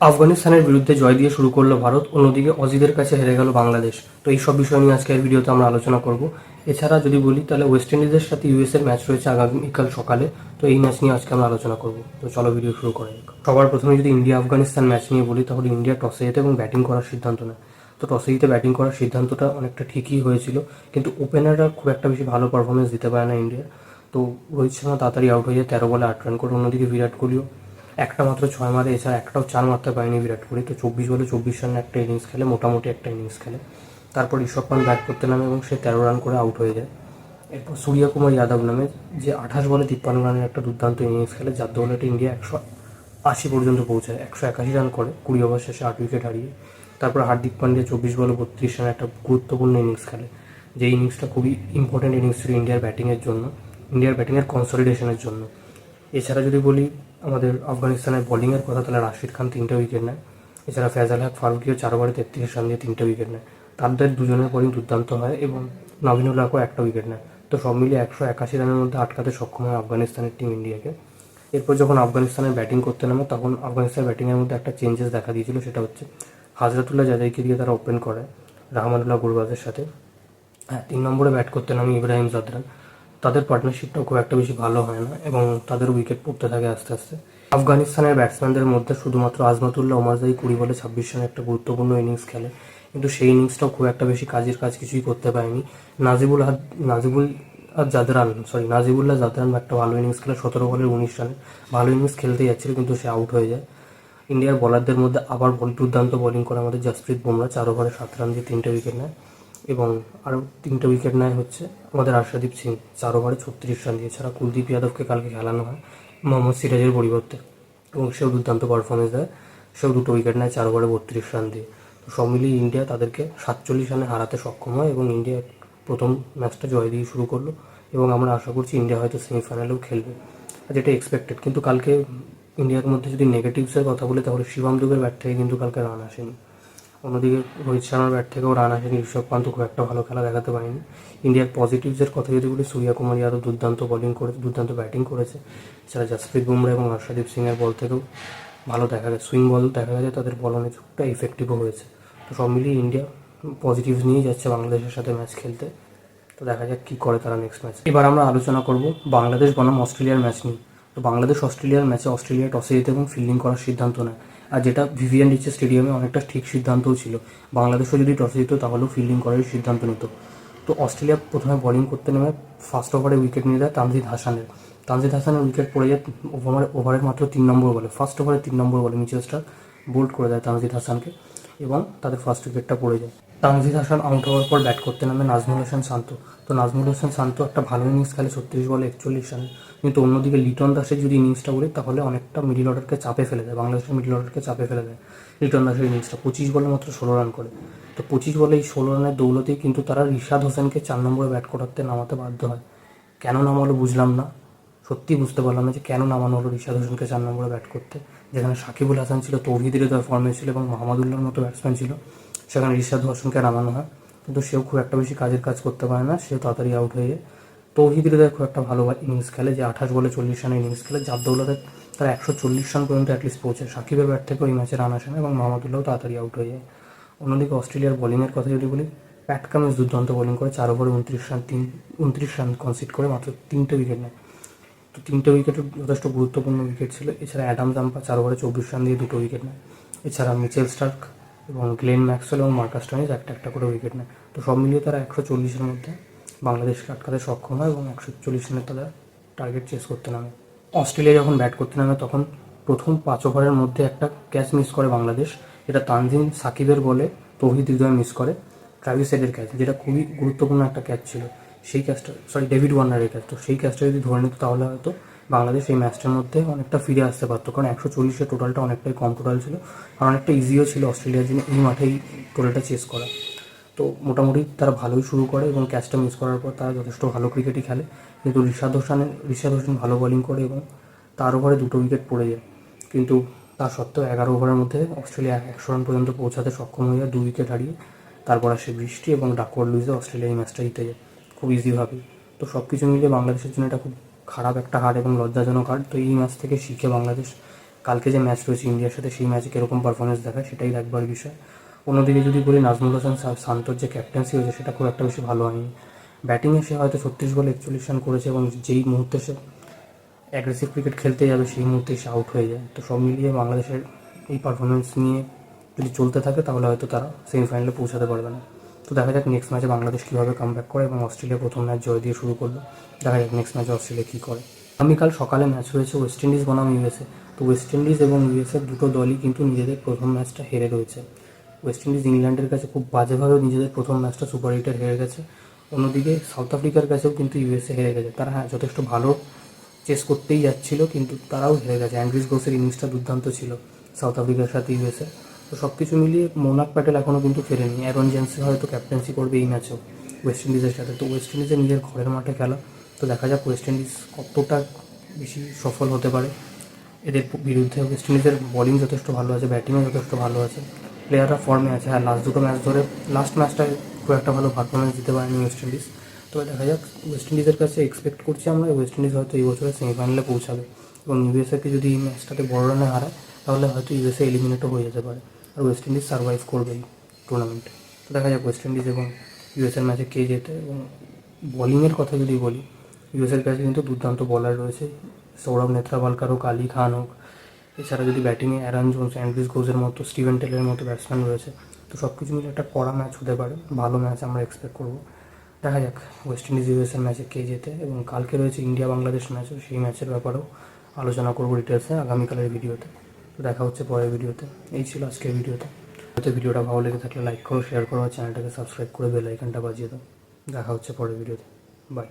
আফগানিস্তানের বিরুদ্ধে জয় দিয়ে শুরু করল ভারত, অন্যদিকে অজিদের কাছে হেরে গেল বাংলাদেশ। তো এই সব বিষয় নিয়ে আজকের ভিডিওতে আমরা আলোচনা করব। এছাড়া যদি বলি, তাহলে ওয়েস্ট ইন্ডিজের সাথে ইউএস এর ম্যাচ রয়েছে আগামীকাল সকালে। তো এই ম্যাচ নিয়ে আজকে আমরা আলোচনা করব। তো চলো ভিডিও শুরু করা যাক। সবার প্রথমে যদি ইন্ডিয়া আফগানিস্তান ম্যাচ নিয়ে বলি, তাহলে ইন্ডিয়া টসে যেতে এবং ব্যাটিং করার সিদ্ধান্ত নেয়। তো টসে জিতে ব্যাটিং করার সিদ্ধান্তটা অনেকটা ঠিকই হয়েছিল, কিন্তু ওপেনাররা খুব একটা বেশি ভালো পারফরমেন্স দিতে পারে না ইন্ডিয়া। তো রোহিত শর্মা তাড়াতাড়ি আউট হয়ে যায়, তেরো বলে আট রান করে। অন্যদিকে বিরাট কোহলিও একটা মাত্র ছয় মারে, এছাড়া একটাও চার মারতে পারেনি বিরাট কোহলি। তো চব্বিশ বলে চব্বিশ রানের একটা ইনিংস খেলে, মোটামুটি একটা ইনিংস খেলে। তারপর ঋষভ পান ব্যাট করতে নামে এবং সে তেরো রান করে আউট হয়ে যায়। এরপর সূর্য কুমার যাদব নামে যে আঠাশ বলে তিপ্পান্ন রানের একটা দুর্দান্ত ইনিংস খেলে, যার দল দৌলতে ইন্ডিয়া একশো আশি পর্যন্ত পৌঁছায়, একশো একাশি রান করে, কুড়ি ওভার শেষে আট উইকেট হারিয়ে। তারপর হার্দিক পান্ডিয়া চব্বিশ বলে বত্রিশ রানের একটা গুরুত্বপূর্ণ ইনিংস খেলে, যে ইনিংসটা খুবই ইম্পর্টেন্ট ইনিংস ছিল ইন্ডিয়ার ব্যাটিংয়ের জন্য, ইন্ডিয়ার ব্যাটিংয়ের কনসলিডেশনের জন্য। এছাড়া যদি বলি, আমাদের আফগানিস্তানের বোলিংয়ের কথা, তাহলে রাশিদ খান তিনটে উইকেট নেয়। এছাড়া ফেজাল হক ফারুকিও চার ওভারে রান দিয়ে তিনটে উইকেট নেয়। তাদের দুজনের বোলিং দুর্দান্ত হয় এবং নবীনুল হকও একটা উইকেট নেয়। তো সব মিলিয়ে একশো একাশি রানের মধ্যে আটকাতে সক্ষম হয় আফগানিস্তানের টিম ইন্ডিয়াকে। এরপর যখন আফগানিস্তানের ব্যাটিং করতে নামে, তখন আফগানিস্তানের ব্যাটিংয়ের মধ্যে একটা চেঞ্জেস দেখা দিয়েছিল, সেটা হচ্ছে হাজরাতুল্লাহ যাদেরকে দিয়ে তারা ওপেন করে রহমানুল্লাহ গুরবাজের সাথে। হ্যাঁ তিন নম্বরে ব্যাট করতে নামে ইব্রাহিম জাদরান। তাদের পার্টনারশিপটাও খুব একটা বেশি ভালো হয় না এবং তাদের উইকেট পড়তে থাকে আস্তে আস্তে। আফগানিস্তানের ব্যাটসম্যানদের মধ্যে শুধুমাত্র আজমাতুল্লাহ ওমারজাই কুড়ি বলে ছাব্বিশ রানের একটা গুরুত্বপূর্ণ ইনিংস খেলে। কিন্তু সেই ইনিংসটাও খুব একটা বেশি কাজের কাজ কিছুই করতে পারেনি। নাজিবুল হাদ, নাজিবুল আর জাদরান সরি নাজিবুল্লাহ জাদরান একটা ভালো ইনিংস খেলে সতেরো বলের উনিশ রানে। ভালো ইনিংস খেলতে যাচ্ছিল কিন্তু সে আউট হয়ে যায়। ইন্ডিয়ার বলারদের মধ্যে আবার দুর্দান্ত বোলিং করে আমাদের জসপ্রীত বুমরা, চার ওভারে সাত রান দিয়ে তিনটে উইকেট নেয়। এবং আরও তিনটে উইকেট নেয় হচ্ছে। আমাদের আশাদীপ সিং চার ওভারে ছত্রিশ রান দিয়ে এছাড়া কুলদীপ যাদবকে কালকে খেলানো হয় মোহাম্মদ সিরাজের পরিবর্তে। এবং সেও দুর্দান্ত পারফরমেন্স দেয়। সেও দুটো উইকেট নেয়, চার ওভারে বত্রিশ রান দিয়ে। তো সব মিলিয়ে ইন্ডিয়া তাদেরকে সাতচল্লিশ রানে হারাতে সক্ষম হয় এবং ইন্ডিয়া প্রথম ম্যাচটা জয় দিয়ে শুরু করল। এবং আমরা আশা করছি ইন্ডিয়া হয়তো সেমিফাইনালেও খেলবে। আর যেটা এক্সপেক্টেড কিন্তু কালকে ইন্ডিয়ার মধ্যে যদি নেগেটিভসের কথা বলি, তাহলে শিবম দুবের ব্যাট থেকে কিন্তু কালকে রান আসেনি। অন্যদিকে রোহিত শর্মার ব্যাট থেকেও রান আসেনি ঋষভ পান্ত, খুব একটা ভালো খেলা দেখাতে পারেনি। ইন্ডিয়ার পজিটিভসের কথা যদি বলি, সূর্য কুমার যাদব দুর্দান্ত বোলিং করেছে দুর্দান্ত ব্যাটিং করেছে। এছাড়া জাসপ্রীত বুমরা এবং হর্ষদীপ সিংয়ের বল থেকেও ভালো দেখা যায় সুইং বল দেখা গেছে, তাদের বল অনেকটা ইফেক্টিভও হয়েছে। তো সব মিলিয়ে ইন্ডিয়া পজিটিভস নিয়েই যাচ্ছে বাংলাদেশের সাথে ম্যাচ খেলতে। তো দেখা যাক কী করে তারা নেক্সট ম্যাচ এবার আমরা আলোচনা করব বাংলাদেশ বনাম অস্ট্রেলিয়ার ম্যাচ নিয়ে। তো বাংলাদেশ অস্ট্রেলিয়ার ম্যাচে অস্ট্রেলিয়া টসে জিতে এবং ফিল্ডিং করার সিদ্ধান্ত নেয়। আর যেটা ভিভিয়ান রিচের স্টেডিয়ামে অনেকটা ঠিক সিদ্ধান্তও ছিল। বাংলাদেশও যদি টসে জিত, তাহলেও ফিল্ডিং করার সিদ্ধান্ত নিত। তো অস্ট্রেলিয়া প্রথমে বোলিং করতে নেমে ফার্স্ট ওভারে উইকেট নিয়ে দেয় তানজিদ হাসানের। তানজিদ হাসানের উইকেট পড়ে যায় ওভার ওভারের মাত্র তিন নম্বর বলে ফার্স্ট ওভারে তিন নম্বর বলে মিচেল স্টার বোল্ড করে দেয় তানজিদ হাসানকে এবং তাদের ফার্স্ট উইকেটটা পড়ে যায়। তানজিদ হাসান আউট হওয়ার পর ব্যাট করতে নামে নাজমুল হোসেন শান্ত। তো নাজমুল হোসেন শান্ত একটা ভালো ইনিংস খেলে ছত্রিশ বলে একচল্লিশ রানে। কিন্তু অন্যদিকে লিটন দাসের যদি ইনিংসটা বলি তাহলে অনেকটা মিডিল অর্ডারকে চাপে ফেলে দেয় বাংলাদেশের মিডিল অর্ডারকে চাপে ফেলে দেয়, লিটন দাসের ইনিংসটা পঁচিশ বলে মাত্র ষোলো রান করে। তো পঁচিশ বলে এই ষোলো রানের দৌলতেই কিন্তু তারা রিশাদ হোসেনকে চার নম্বরে ব্যাট করাতে নামাতে বাধ্য হয়। কেন নামালো বুঝলাম না। সত্যি বুঝতে পারলাম না যে কেন নামানো হলো রিশাদ হোসেনকে চার নম্বরে ব্যাট করতে। যেখানে সাকিবুল হাসান ছিল, তৌহিদ হৃদয় ফর্মে ছিল এবং মাহমুদুল্লাহর মতো ব্যাটসম্যান ছিল, সেখানে রিশাদ হোসেনকে নামানো হয়। কিন্তু সেও খুব একটা বেশি কাজের কাজ করতে পারে না, সেও তাড়াতাড়ি আউট হয়ে তৌহিদ হৃদয় খুব একটা ভালো ইনিংস খেলে, যে আঠাশ বলে চল্লিশ রানের ইনিংস খেলে যার দৌলতে তারা একশো চল্লিশ রান পর্যন্ত অ্যাটলিস্ট পৌঁছে সাকিবের ব্যাট থেকে ওই ম্যাচে রান আসে না এবং মাহমুদুল্লাহ তাড়াতাড়ি আউট হয়ে যায়। অন্যদিকে অস্ট্রেলিয়ার বোলিংয়ের কথা যদি বলি প্যাট কামিন্স দুর্দান্ত বোলিং করে, চার ওভারে উনত্রিশ রান, তিন, উনত্রিশ রান কনসিড করে, মাত্র তিনটে উইকেট নেয়। তো তিনটে উইকেটও যথেষ্ট গুরুত্বপূর্ণ উইকেট ছিল। এছাড়া অ্যাডাম জাম্পা চার ওভারে চব্বিশ রান দিয়ে দুটো উইকেট নেয়। এছাড়া মিচেল স্টার্ক এবং গ্লেন ম্যাক্সওয়েল এবং মার্কাস টানিস একটা একটা করে উইকেট নেয়। তো সব মিলিয়ে তারা একশো চল্লিশের মধ্যে বাংলাদেশকে আটকাতে সক্ষম হয় এবং একশো চল্লিশ রানের তারা টার্গেট চেস করতে নামে। অস্ট্রেলিয়া যখন ব্যাট করতে নামে, তখন প্রথম পাঁচ ওভারের মধ্যে একটা ক্যাচ মিস করে বাংলাদেশ। এটা তানজিম সাকিবের বলে তৌহিদ হৃদয় মিস করে। ট্রাভিস হেডের ক্যাচ যেটা খুবই গুরুত্বপূর্ণ একটা ক্যাচ ছিল। সেই ক্যাচটা সরি ডেভিড ওয়ার্নারের ক্যাচ তো, সেই ক্যাচটা যদি ধরে নিত তাহলে হয়তো বাংলাদেশ এই ম্যাচটার মধ্যে অনেকটা ফিরে আসতে পারতো। কারণ একশো চল্লিশের টোটালটা অনেকটাই কম টোটাল ছিল। আর অনেকটা ইজিও ছিল অস্ট্রেলিয়ার জন্য এই মাঠেই টোটালটা চেস করা। তো মোটামুটি তারা ভালোই শুরু করে এবং ক্যাচটা মিস করার পর তারা যথেষ্ট ভালো ক্রিকেটই খেলে। কিন্তু ঋষাদ হোসেনের ঋষাদ হোসেন ভালো বোলিং করে এবং তার ওভারে দুটো উইকেট পড়ে যায়। কিন্তু তা সত্ত্বেও এগারো ওভারের মধ্যে অস্ট্রেলিয়া একশো রান পর্যন্ত পৌঁছাতে সক্ষম হয়ে যায়, দু উইকেট হারিয়ে। তারপর আসে বৃষ্টি এবং ডাকওয়ার্ড লুইজে অস্ট্রেলিয়া এই ম্যাচটা জিতে যায়। খুব ইজিভাবেই তো সব কিছু মিলিয়ে বাংলাদেশের জন্য এটা খুব খারাপ একটা হার এবং লজ্জাজনক হার। তো এই ম্যাচ থেকে শিখে বাংলাদেশ, কালকে যে ম্যাচ রয়েছে ইন্ডিয়ার সাথে সেই ম্যাচে কীরকম পারফরমেন্স দেখায় সেটাই দেখবার বিষয়। অন্যদিকে যদি বলি নাজমুল হাসান শান্তর যে ক্যাপ্টেন্সি হয়েছে, সেটা খুব একটা বেশি ভালো হয়নি। ব্যাটিংয়ে সে হয়তো ছত্রিশ বলে একচল্লিশ রান করেছে এবং যেই মুহূর্তে সে অ্যাগ্রেসিভ ক্রিকেট খেলতে যাবে, সেই মুহূর্তে সে আউট হয়ে যায়। তো সব মিলিয়ে বাংলাদেশের এই পারফরমেন্স নিয়ে যদি চলতে থাকে, তাহলে হয়তো তারা সেমিফাইনালে পৌঁছাতে পারবে না। তো দেখা যাক নেক্সট ম্যাচে বাংলাদেশ কীভাবে কাম ব্যাক করে এবং অস্ট্রেলিয়া প্রথম ম্যাচ জয় দিয়ে শুরু করল। দেখা যাক নেক্সট ম্যাচে অস্ট্রেলিয়া কী করে। আগামীকাল সকালে ম্যাচ রয়েছে ওয়েস্ট ইন্ডিজ বনাম ইউএসএ তো ওয়েস্ট ইন্ডিজ এবং ইউএসএ দুটো দলই কিন্তু নিজেদের প্রথম ম্যাচটা হেরে রয়েছে। ওয়েস্ট ইন্ডিজ ইংল্যান্ডের কাছে খুব বাজেভাবে নিজেদের প্রথম ম্যাচটা সুপার এইটার হেরে গেছে। অন্যদিকে সাউথ আফ্রিকার কাছেও কিন্তু ইউএসএ হেরে গেছে। তারা হ্যাঁ যথেষ্ট ভালো চেস করতেই যাচ্ছিল, কিন্তু তারাও হেরে গেছে। অ্যান্ড্রিস ঘোষের ইনিংসটা দুর্দান্ত ছিল সাউথ আফ্রিকার সাথে ইউএসএ তো সব কিছু মিলিয়ে মোনাক প্যাটেল এখনও কিন্তু ফেরেনি। অ্যারন জেন্সে হয়তো ক্যাপ্টেন্সি করবে এই ম্যাচেও ওয়েস্ট ইন্ডিজের সাথে। তো ওয়েস্ট ইন্ডিজের নিজের ঘরের মাঠে খেলা। তো দেখা যাক ওয়েস্ট ইন্ডিজ কতটা বেশি সফল হতে পারে। এদের বিরুদ্ধে ওয়েস্ট ইন্ডিজের বলিং যথেষ্ট ভালো আছে ব্যাটিংও যথেষ্ট ভালো আছে। প্লেয়াররা ফর্মে আছে। হ্যাঁ লাস্ট দুটো ম্যাচ ধরে লাস্ট ম্যাচটায় খুব একটা ভালো পারফরমেন্স দিতে পারেনি ওয়েস্ট ইন্ডিজ তবে দেখা যাক ওয়েস্ট ইন্ডিজের কাছে এক্সপেক্ট করছি আমরা। ওয়েস্ট ইন্ডিজ হয়তো এই বছরে সেমিফাইনালে পৌঁছাবে। এবং ইউএসএকে যদি এই ম্যাচটাতে বড় রানে হারায়, তাহলে হয়তো ইউএসএ এলিমিনেটও হয়ে যেতে পারে। আর ওয়েস্ট ইন্ডিজ সার্ভাইভ করবে এই টুর্নামেন্টে তো দেখা যাক ওয়েস্ট ইন্ডিজ এবং ইউএসএর ম্যাচে কে জেতে। এবং বোলিংয়ের কথা যদি বলি ইউএসএর কাছে কিন্তু দুর্দান্ত বলার রয়েছে। সৌরভ নেত্রাবালকার হোক, আলী খান হোক এছাড়া যদি ব্যাটিংয়ে অ্যারান জোন্স অ্যান্ড্রিস ঘোষের মতো স্টিভেন টেলের মতো ব্যাটসম্যান রয়েছে, তো সব কিছু মিলে একটা কড়া ম্যাচ হতে পারে, ভালো ম্যাচ আমরা এক্সপেক্ট করব। দেখা যাক ওয়েস্ট ইন্ডিজ ইউএসএর ম্যাচে কে জেতে, এবং কালকে রয়েছে ইন্ডিয়া বাংলাদেশ ম্যাচও সেই ম্যাচের ব্যাপারেও আলোচনা করব ডিটেলসে আগামীকালের ভিডিওতে তো দেখা হচ্ছে পরের ভিডিওতে এই ছিল আজকের ভিডিওতে হয়তো ভিডিওটা ভালো লেগে থাকলে লাইক করো শেয়ার করো চ্যানেলটাকে সাবস্ক্রাইব করে বেল বাজিয়ে দাও। দেখা হচ্ছে পরের ভিডিওতে বাই